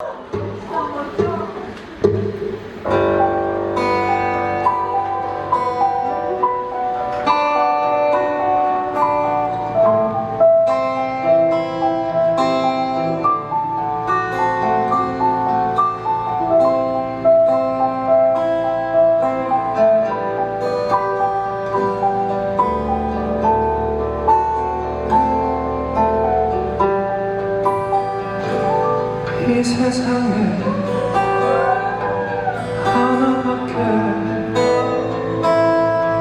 you 이 세상에 하나밖에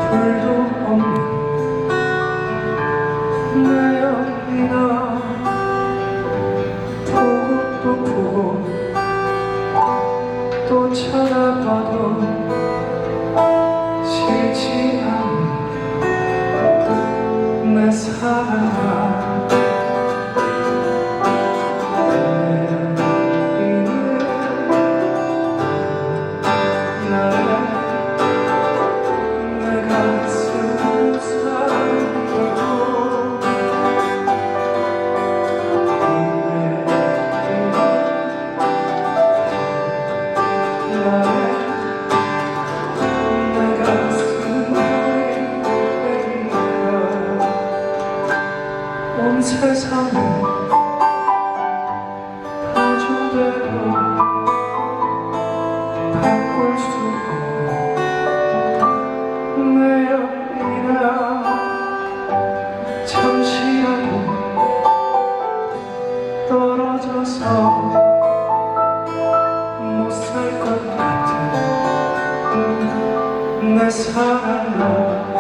둘도 없는 내 옆이나 보고 또 보고 또 쳐다봐도 싫지 않은 내 사랑 떨어져서 못 살 것 같은 내 사랑아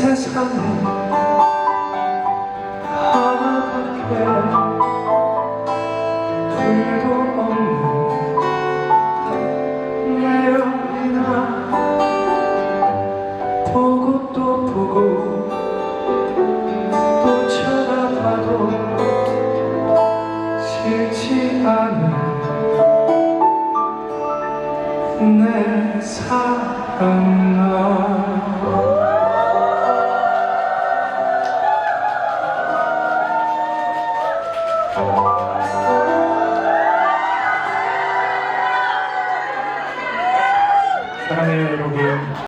세상에 하나밖에 둘도 없는 내 옆이나 보고 또 보고 또 쳐다봐도 싫지 않은 내 사랑아 아,